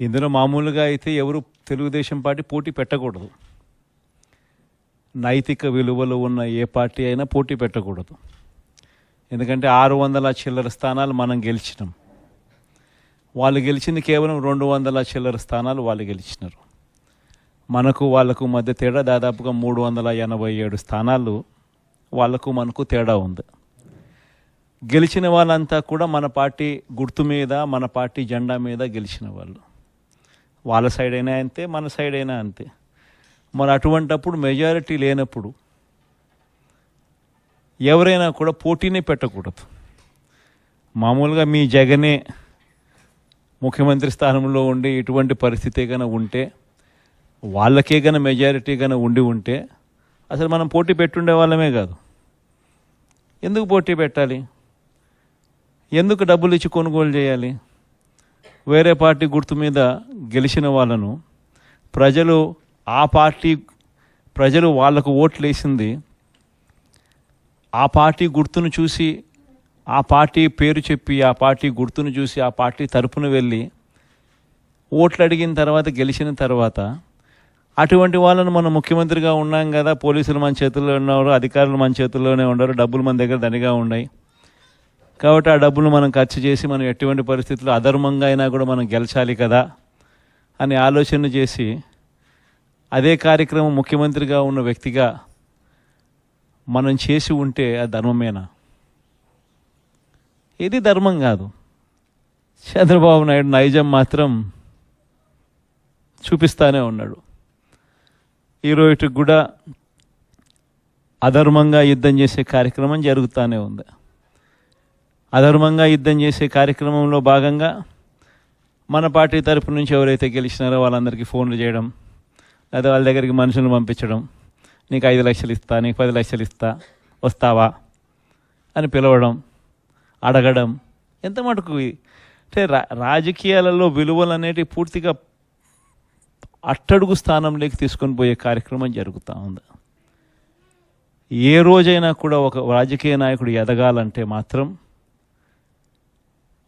ఇందులో మామూలుగా అయితే ఎవరు తెలుగుదేశం పార్టీ పోటీ పెట్టకూడదు. నైతిక విలువలు ఉన్న ఏ పార్టీ అయినా పోటీ పెట్టకూడదు. ఎందుకంటే ఆరు వందల చిల్లర స్థానాలు మనం గెలిచినాం. వాళ్ళు గెలిచింది కేవలం రెండు వందల చిల్లర స్థానాలు వాళ్ళు గెలిచినారు. మనకు వాళ్ళకు మధ్య తేడా దాదాపుగా మూడు వందల ఎనభై ఏడు స్థానాలు వాళ్ళకు మనకు తేడా ఉంది. గెలిచిన వాళ్ళంతా కూడా మన పార్టీ గుర్తు మీద మన పార్టీ జెండా మీద గెలిచిన వాళ్ళు. వాళ్ళ సైడ్ అయినా అంతే మన సైడ్ అయినా అంతే. మరి అటువంటప్పుడు మెజారిటీ లేనప్పుడు ఎవరైనా కూడా పోటీనే పెట్టకూడదు. మామూలుగా మీ జగనే ముఖ్యమంత్రి స్థానంలో ఉండి ఇటువంటి పరిస్థితి కనుక ఉంటే వాళ్ళకే కనుక మెజారిటీ కనుక ఉండి ఉంటే అసలు మనం పోటీ పెట్టుండే వాళ్ళమే కాదు. ఎందుకు పోటీ పెట్టాలి? ఎందుకు డబ్బులు ఇచ్చి కొనుగోలు చేయాలి? వేరే పార్టీ గుర్తు మీద గెలిచిన వాళ్ళను ప్రజలు ఆ పార్టీ ప్రజలు వాళ్ళకు ఓట్లు వేసింది ఆ పార్టీ గుర్తును చూసి ఆ పార్టీ పేరు చెప్పి ఆ పార్టీ గుర్తును చూసి ఆ పార్టీ తరపున వెళ్ళి ఓట్లు అడిగిన తర్వాత గెలిచిన తర్వాత అటువంటి వాళ్ళను మనం ముఖ్యమంత్రిగా ఉన్నాం కదా పోలీసులు మన చేతుల్లో ఉన్నారు అధికారులు మన చేతుల్లోనే ఉన్నారు డబ్బులు మన దగ్గర దనిగా ఉన్నాయి. కాబట్టి ఆ డబ్బులు మనం ఖర్చు చేసి మనం ఎటువంటి పరిస్థితుల్లో అధర్మంగా అయినా కూడా మనం గెలచాలి కదా అని ఆలోచన చేసి అదే కార్యక్రమం ముఖ్యమంత్రిగా ఉన్న వ్యక్తిగా మనం చేసి ఉంటే ఆ ధర్మమేనా? ఇది ధర్మం కాదు. చంద్రబాబు నాయుడు నైజం మాత్రం చూపిస్తానే ఉన్నాడు. ఈరోజుకి కూడా అధర్మంగా యుద్ధం చేసే కార్యక్రమం జరుగుతూనే ఉంది. అధర్మంగా యుద్ధం చేసే కార్యక్రమంలో భాగంగా మన పార్టీ తరపు నుంచి ఎవరైతే గెలిచినారో వాళ్ళందరికీ ఫోన్లు చేయడం లేదా వాళ్ళ దగ్గరికి మనుషులను పంపించడం నీకు ఐదు లక్షలు ఇస్తా నీకు పది లక్షలు ఇస్తా వస్తావా అని పిలవడం అడగడం ఎంత మటుకు అంటే రా రాజకీయాలలో విలువలు అనేటివి పూర్తిగా అట్టడుగు స్థానంలోకి తీసుకొని పోయే కార్యక్రమం జరుగుతూ ఉంది. ఏ రోజైనా కూడా ఒక రాజకీయ నాయకుడు ఎదగాలంటే మాత్రం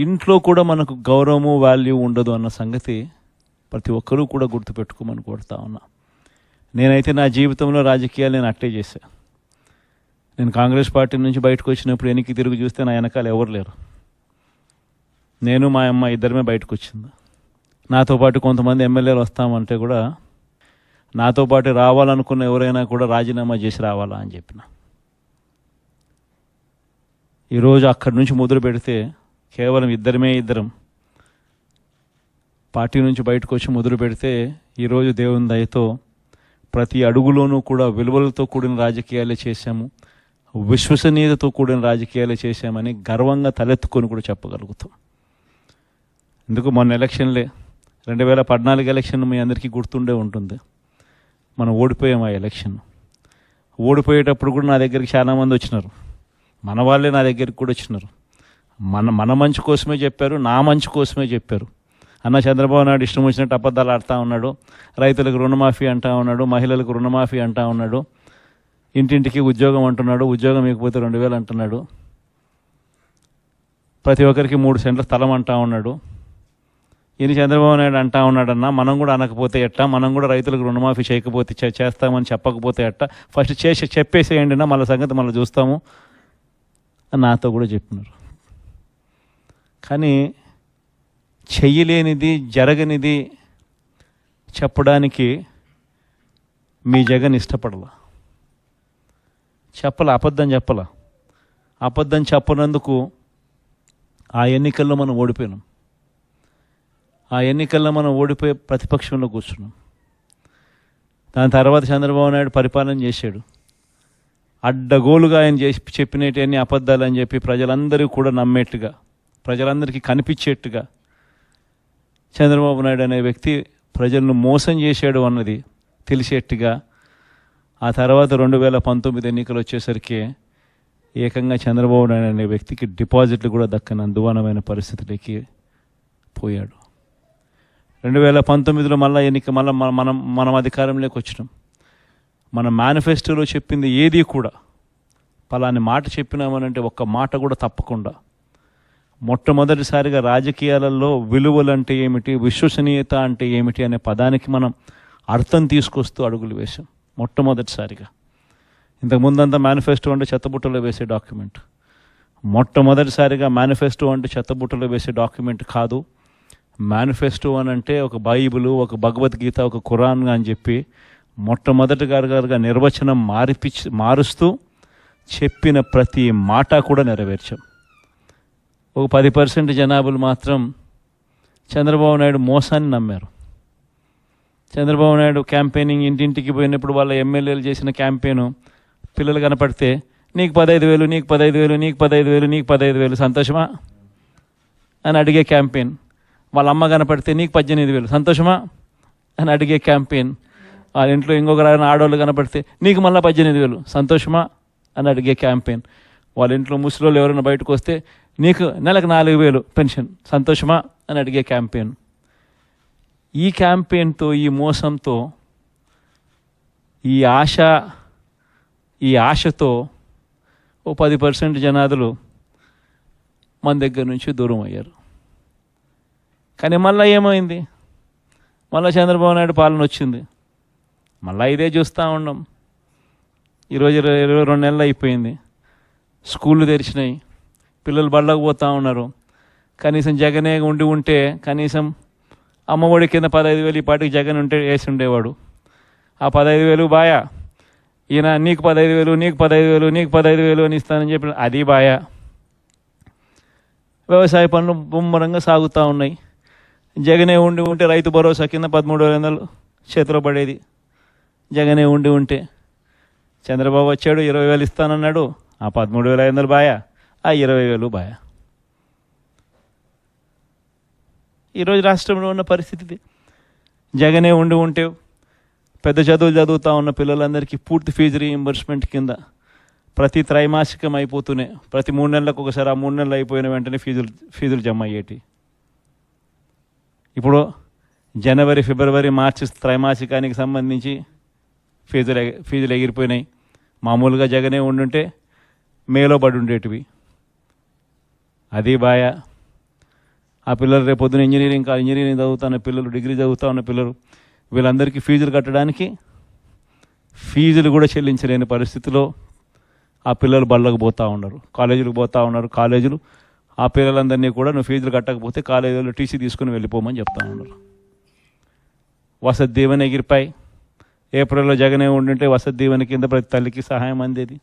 ఇంట్లో కూడా మనకు గౌరవము వాల్యూ ఉండదు అన్న సంగతి ప్రతి ఒక్కరూ కూడా గుర్తుపెట్టుకోమని కోరుతా ఉన్నా. నేనైతే నా జీవితంలో రాజకీయాలు నేను అట్టే చేశా. నేను కాంగ్రెస్ పార్టీ నుంచి బయటకు వచ్చినప్పుడు వెనక్కి తిరిగి చూస్తే నా వెనకాల ఎవరు లేరు. నేను మా అమ్మ ఇద్దరమే బయటకు వచ్చింది. నాతో పాటు కొంతమంది ఎమ్మెల్యేలు వస్తామంటే కూడా నాతో పాటు రావాలనుకున్న ఎవరైనా కూడా రాజీనామా చేసి రావాలా అని చెప్పిన. ఈరోజు అక్కడి నుంచి మొదలు పెడితే కేవలం ఇద్దరమే ఇద్దరం. పార్టీ నుంచి బయటకు వచ్చి మొదలు పెడితే ఈరోజు దేవుని దయతో ప్రతి అడుగులోనూ కూడా విలువలతో కూడిన రాజకీయాలే చేశాము విశ్వసనీయతతో కూడిన రాజకీయాలే చేశామని గర్వంగా తలెత్తుకొని కూడా చెప్పగలుగుతాం. ఎందుకు మొన్న ఎలక్షన్లే రెండు వేల పద్నాలుగు ఎలక్షన్ మీ అందరికీ గుర్తుండే ఉంటుంది. మనం ఓడిపోయాం ఆ ఎలక్షన్. ఓడిపోయేటప్పుడు కూడా నా దగ్గరికి చాలామంది వచ్చినారు. మన వాళ్ళే నా దగ్గరికి కూడా వచ్చినారు. మన మన మంచి కోసమే చెప్పారు నా మంచి కోసమే చెప్పారు. అన్న చంద్రబాబు నాయుడు ఇష్టం వచ్చినట్టు అబద్ధాలు ఆడుతూ ఉన్నాడు రైతులకు రుణమాఫీ అంటా ఉన్నాడు మహిళలకు రుణమాఫీ అంటా ఉన్నాడు ఇంటింటికి ఉద్యోగం అంటున్నాడు ఉద్యోగం ఇకపోతే రెండు వేలు అంటున్నాడు. ప్రతి ఒక్కరికి మూడు సెంట్ల స్థలం అంటా ఉన్నాడు. ఈయన చంద్రబాబు నాయుడు అంటా ఉన్నాడన్నా మనం కూడా అనకపోతే ఎట్టా? మనం కూడా రైతులకు రుణమాఫీ చేయకపోతే చేస్తామని చెప్పకపోతే ఎట్టా? ఫస్ట్ చేసి చెప్పేసేయండి మళ్ళీ సంగతి మళ్ళీ చూస్తాము. అని నాతో కూడా చెప్పినారు. కానీ చెయ్యలేనిది జరగనిది చెప్పడానికి మీ జగన్ ఇష్టపడలా. చెప్పల అబద్ధం చెప్పల. అబద్ధం చెప్పనందుకు ఆ ఎన్నికల్లో మనం ఓడిపోయినాం. ఆ ఎన్నికల్లో మనం ఓడిపోయి ప్రతిపక్షంలో కూర్చున్నాం. దాని తర్వాత చంద్రబాబు నాయుడు పరిపాలన చేశాడు. అడ్డగోలుగా ఆయన చేసి చెప్పినవన్నీ అబద్ధాలు అని చెప్పి ప్రజలందరూ కూడా నమ్మేట్టుగా ప్రజలందరికీ కనిపించేట్టుగా చంద్రబాబు నాయుడు అనే వ్యక్తి ప్రజలను మోసం చేశాడు అన్నది తెలిసేట్టుగా ఆ తర్వాత రెండు వేల పంతొమ్మిది ఎన్నికలు వచ్చేసరికి ఏకంగా చంద్రబాబు నాయుడు అనే వ్యక్తికి డిపాజిట్లు కూడా దక్కని అందువనమైన పరిస్థితులకి పోయాడు. రెండు వేల పంతొమ్మిదిలో మళ్ళీ ఎన్నిక మళ్ళీ మనం మనం అధికారంలోకి వచ్చినాం. మన మేనిఫెస్టోలో చెప్పింది ఏది కూడా పలాని మాట చెప్పినామనంటే ఒక్క మాట కూడా తప్పకుండా మొట్టమొదటిసారిగా రాజకీయాలలో విలువలు అంటే ఏమిటి విశ్వసనీయత అంటే ఏమిటి అనే పదానికి మనం అర్థం తీసుకొస్తూ అడుగులు వేశాం మొట్టమొదటిసారిగా. ఇంతకు ముందంతా మేనిఫెస్టో అంటే చెత్తబుట్టలో వేసే డాక్యుమెంట్. మొట్టమొదటిసారిగా మేనిఫెస్టో అంటే చెత్తబుట్టలో వేసే డాక్యుమెంట్ కాదు. మేనిఫెస్టో అని అంటే ఒక బైబిల్ ఒక భగవద్గీత ఒక ఖురాన్ అని చెప్పి మొట్టమొదటి గారుగా నిర్వచనం మారిపిచ్చి మారుస్తూ చెప్పిన ప్రతి మాట కూడా నెరవేర్చాం. ఒక పది పర్సెంట్ జనాభాలు మాత్రం చంద్రబాబు నాయుడు మోసాన్ని నమ్మారు. చంద్రబాబు నాయుడు క్యాంపెయినింగ్ ఇంటింటికి పోయినప్పుడు వాళ్ళ ఎమ్మెల్యేలు చేసిన క్యాంపెయిన్ పిల్లలు కనపడితే నీకు పదహైదు వేలు నీకు పదహైదు వేలు నీకు పదహైదు వేలు నీకు పదహైదు వేలు సంతోషమా? అని అడిగే క్యాంపెయిన్. వాళ్ళ అమ్మ కనపడితే నీకు పద్దెనిమిది వేలు సంతోషమా? అని అడిగే క్యాంపెయిన్. వాళ్ళ ఇంట్లో ఇంకొకరు ఆడవాళ్ళు కనపడితే నీకు మళ్ళీ పద్దెనిమిది వేలు సంతోషమా? అని అడిగే క్యాంపెయిన్. వాళ్ళ ఇంట్లో ముసలోళ్ళు ఎవరైనా బయటకు వస్తే నీకు నెలకు నాలుగు వేలు పెన్షన్. సంతోషమా? అని అడిగే క్యాంపెయిన్. ఈ క్యాంపెయిన్తో ఈ మోసంతో ఈ ఆశ ఈ ఆశతో ఓ పది పర్సెంట్ జనాదులు మన దగ్గర నుంచి దూరం అయ్యారు. కానీ మళ్ళీ ఏమైంది? మళ్ళీ చంద్రబాబు నాయుడు పాలన వచ్చింది. మళ్ళీ ఇదే చూస్తూ ఉన్నాం ఈరోజు ఇరవై ఇరవై రెండు నెలలు అయిపోయింది. స్కూళ్ళు తెరిచినాయి. పిల్లలు బళ్ళకు పోతూ ఉన్నారు. కనీసం జగనే ఉండి ఉంటే కనీసం అమ్మఒడి కింద పదహైదు వేలు ఈ పాటికి జగన్ ఉంటే వేసి ఉండేవాడు. ఆ పదహైదు వేలు బాయా. ఈయన నీకు పదహైదు వేలు నీకు పదహైదు వేలు నీకు పదహైదు వేలు అని ఇస్తానని చెప్పి అది బాయా. వ్యవసాయ పనులు ముమ్మరంగా సాగుతూ ఉన్నాయి. జగనే ఉండి ఉంటే రైతు భరోసా కింద పదమూడు వేల వందలు చేతిలో పడేది. జగనే ఉండి ఉంటే. చంద్రబాబు వచ్చాడు ఇరవై వేలు ఇస్తానన్నాడు. ఆ పదమూడు వేల ఐదు వందలు బాయా. ఆ ఇరవై వేలు బాయ. ఈరోజు రాష్ట్రంలో ఉన్న పరిస్థితి జగనే ఉండి ఉంటే పెద్ద చదువులు చదువుతూ ఉన్న పిల్లలందరికీ పూర్తి ఫీజు రీఎంబర్స్మెంట్ కింద ప్రతి త్రైమాసికం అయిపోతూనే ప్రతి మూడు నెలలకు ఒకసారి ఆ మూడు నెలలు అయిపోయిన వెంటనే ఫీజులు ఫీజులు జమ అయ్యేటి. ఇప్పుడు జనవరి ఫిబ్రవరి మార్చి త్రైమాసికానికి సంబంధించి ఫీజులు ఫీజులు ఎగిరిపోయినాయి. మామూలుగా జగనే ఉండుంటే మేలో పడి ఉండేటివి. అది బాయ. ఆ పిల్లలు రేపు పొద్దున ఇంజనీరింగ్ కా- ఇంజనీరింగ్ చదువుతున్న పిల్లలు డిగ్రీ చదువుతా ఉన్న పిల్లలు. వీళ్ళందరికీ ఫీజులు కట్టడానికి ఫీజులు కూడా చెల్లించలేని పరిస్థితిలో ఆ పిల్లలు బళ్ళకు పోతూ ఉన్నారు. కాలేజీలకు పోతూ ఉన్నారు. కాలేజీలు ఆ పిల్లలందరినీ కూడా నువ్వు ఫీజులు కట్టకపోతే కాలేజీలో టీసీ తీసుకుని వెళ్ళిపోమని చెప్తా ఉన్నారు. వసతి దీవెన ఎగిరిపాయి. ఏప్రిల్లో జగనే ఉండింటే వసతి దీవెన కింద ప్రతి తల్లికి సహాయం అందేది.